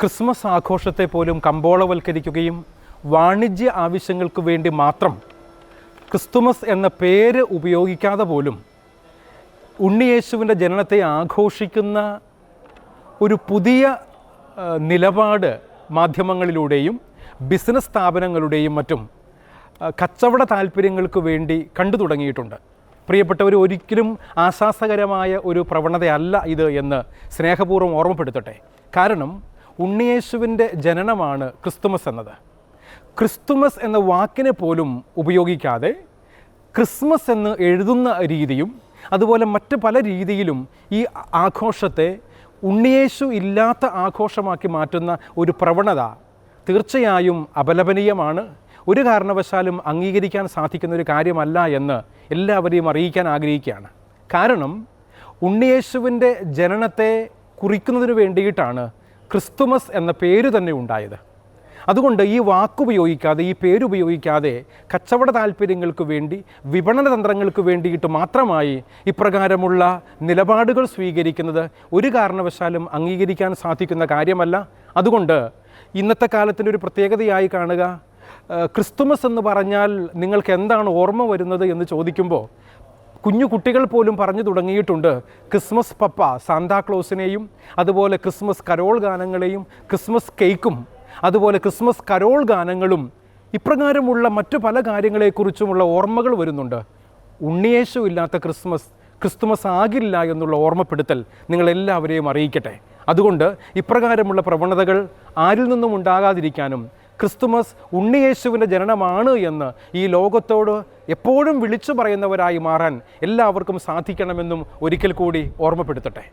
Christmas ആഘോഷത്തെ പോലും കമ്പോളവൽക്കരിക്കുകയും വാണിജ്യ ആവശ്യങ്ങൾക്ക് വേണ്ടി മാത്രം ക്രിസ്തുമസ് എന്ന പേര് ഉപയോഗിക്കാതെ പോലും ഉണ്ണിയേശുവിന്റെ ജനനത്തെ ആഘോഷിക്കുന്ന ഒരു പുതിയ നിലപാട് മാധ്യമങ്ങളിലൂടെയും ബിസിനസ് സ്ഥാപനങ്ങളുടെയും മറ്റും കച്ചവട താല്പര്യങ്ങൾക്ക് വേണ്ടി കണ്ടു തുടങ്ങിയിട്ടുണ്ട്. പ്രിയപ്പെട്ടവർ ഒരിക്കലും ആശ്വാസകരമായ ഒരു പ്രവണതയല്ല ഇത് എന്ന് സ്നേഹപൂർവം ഓർമ്മപ്പെടുത്തട്ടെ. കാരണം ഉണ്ണിയേശുവിന്റെ ജനനമാണ് ക്രിസ്തുമസ് എന്നത്. ക്രിസ്തുമസ് എന്ന വാക്കിനെ പോലും ഉപയോഗിക്കാതെ ക്രിസ്മസ് എന്ന് എഴുതുന്ന രീതിയും അതുപോലെ മറ്റ് പല രീതിയിലും ഈ ആഘോഷത്തെ ഉണ്ണിയേശു ഇല്ലാത്ത ആഘോഷമാക്കി മാറ്റുന്ന ഒരു പ്രവണത തീർച്ചയായും അപലപനീയമാണ്. ഒരു കാരണവശാലും അംഗീകരിക്കാൻ സാധിക്കുന്ന ഒരു കാര്യമല്ല എന്ന് എല്ലാവരെയും അറിയിക്കാൻ ആഗ്രഹിക്കുകയാണ്. കാരണം ഉണ്ണിയേശുവിന്റെ ജനനത്തെ കുറിക്കുന്നതിന് വേണ്ടിയിട്ടാണ് ക്രിസ്തുമസ് എന്ന പേര് തന്നെ ഉണ്ടായത്. അതുകൊണ്ട് ഈ വാക്കുപയോഗിക്കാതെ ഈ പേരുപയോഗിക്കാതെ കച്ചവട താല്പര്യങ്ങൾക്ക് വേണ്ടി വിപണന തന്ത്രങ്ങൾക്ക് വേണ്ടിയിട്ട് മാത്രമായി ഇപ്രകാരമുള്ള നിലപാടുകൾ സ്വീകരിക്കുന്നത് ഒരു കാരണവശാലും അംഗീകരിക്കാൻ സാധിക്കുന്ന കാര്യമല്ല. അതുകൊണ്ട് ഇന്നത്തെ കാലത്തിന്റെ ഒരു പ്രത്യേകതയായി കാണുക ക്രിസ്തുമസ് എന്ന് പറഞ്ഞാൽ നിങ്ങൾക്ക് എന്താണ് ഓർമ്മ വരുന്നത് എന്ന് ചോദിക്കുമ്പോൾ കുഞ്ഞു കുട്ടികൾ പോലും പറഞ്ഞു തുടങ്ങിയിട്ടുണ്ട്. ക്രിസ്മസ് പപ്പ സാന്താക്ലോസിനെയും അതുപോലെ ക്രിസ്മസ് കരോൾ ഗാനങ്ങളെയും ക്രിസ്മസ് കേക്കും അതുപോലെ ക്രിസ്മസ് കരോൾ ഗാനങ്ങളും ഇപ്രകാരമുള്ള മറ്റു പല കാര്യങ്ങളെക്കുറിച്ചുമുള്ള ഓർമ്മകൾ വരുന്നുണ്ട്. ഉണ്ണിയേശു ഇല്ലാത്ത ക്രിസ്മസ് ക്രിസ്തുമസ് ആകില്ല എന്നുള്ള ഓർമ്മപ്പെടുത്തൽ നിങ്ങളെല്ലാവരെയും അറിയിക്കട്ടെ. അതുകൊണ്ട് ഇപ്രകാരമുള്ള പ്രവണതകൾ ആരിൽ നിന്നും ഉണ്ടാകാതിരിക്കാനും ക്രിസ്തുമസ് ഉണ്ണിയേശുവിന്റെ ജനനമാണ് എന്ന് ഈ ലോകത്തോട് എപ്പോഴും വിളിച്ചു പറയുന്നവരായി മാറാൻ എല്ലാവർക്കും സാധിക്കണമെന്നും ഒരിക്കൽ കൂടി ഓർമ്മപ്പെടുത്തട്ടെ.